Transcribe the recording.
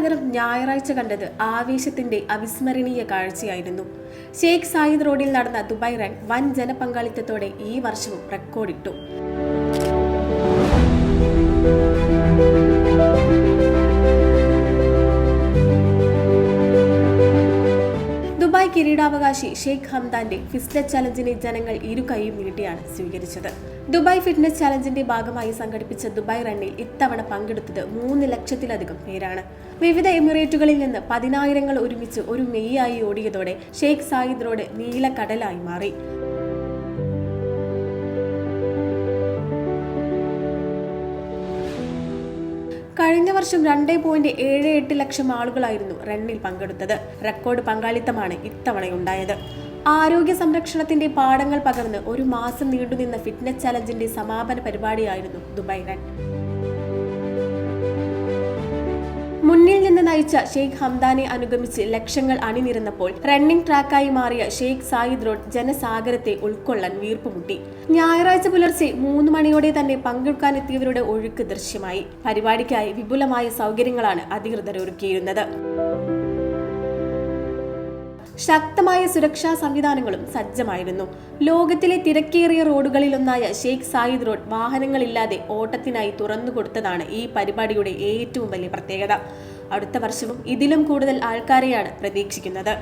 ഞായറാഴ്ച കണ്ടത് ആവേശത്തിന്റെ അവിസ്മരണീയ കാഴ്ചയായിരുന്നു. ഷേഖ് സായിദ് റോഡിൽ നടന്ന ദുബായ് റൺ വൻ ജനപങ്കാളിത്തത്തോടെ ഈ വർഷവും റെക്കോർഡിട്ടു കിരീടാവകാശി ഷെയ്ഖ് ഹംദാന്റെ ഫിറ്റ്നസ് ചലഞ്ചിനെ ജനങ്ങൾ ഇരു കൈയും നീട്ടിയാണ് സ്വീകരിച്ചത്. ദുബായ് ഫിറ്റ്നസ് ചലഞ്ചിന്റെ ഭാഗമായി സംഘടിപ്പിച്ച ദുബായ് റണ്ണിൽ ഇത്തവണ പങ്കെടുത്തത് മൂന്ന് ലക്ഷത്തിലധികം പേരാണ്. വിവിധ എമിറേറ്റുകളിൽ നിന്ന് പതിനായിരങ്ങൾ ഒരുമിച്ച് ഒരു മെയ്യായി ഓടിയതോടെ ഷെയ്ഖ് സായിദ് റോഡ് നീലക്കടലായി മാറി. കഴിഞ്ഞ വർഷം രണ്ടേ പോയിന്റ് ഏഴ് എട്ട് ലക്ഷം ആളുകളായിരുന്നു റണ്ണിൽ പങ്കെടുത്തത്. റെക്കോർഡ് പങ്കാളിത്തമാണ് ഇത്തവണയുണ്ടായത്. ആരോഗ്യ സംരക്ഷണത്തിന്റെ പാഠങ്ങൾ പകർന്ന് ഒരു മാസം നീണ്ടുനിന്ന ഫിറ്റ്നസ് ചലഞ്ചിന്റെ സമാപന പരിപാടിയായിരുന്നു ദുബായ് റൺ. നിന്ന് നയിച്ച ഷെയ്ഖ് ഹംദാനെ അനുഗമിച്ച് ലക്ഷങ്ങൾ അണിനിരന്നപ്പോൾ റണ്ണിംഗ് ട്രാക്കായി മാറിയ ഷെയ്ഖ് സായിദ് റോഡ് ജനസാഗരത്തെ ഉൾക്കൊള്ളാൻ വീർപ്പുമുട്ടി. ഞായറാഴ്ച പുലർച്ചെ മൂന്ന് മണിയോടെ തന്നെ പങ്കെടുക്കാനെത്തിയവരുടെ ഒഴുക്ക് ദൃശ്യമായി. പരിപാടിക്കായി വിപുലമായ സൗകര്യങ്ങളാണ് അധികൃതർ ഒരുക്കിയിരുന്നത്. ശക്തമായ സുരക്ഷാ സംവിധാനങ്ങളും സജ്ജമായിരുന്നു. ലോകത്തിലെ തിരക്കേറിയ റോഡുകളിലൊന്നായ ഷെയ്ഖ് സായിദ് റോഡ് വാഹനങ്ങളില്ലാതെ ഓട്ടത്തിനായി തുറന്നുകൊടുത്തതാണ് ഈ പരിപാടിയുടെ ഏറ്റവും വലിയ പ്രത്യേകത. അടുത്ത വർഷവും ഇതിലും കൂടുതൽ ആൾക്കാരെയാണ് പ്രതീക്ഷിക്കുന്നത്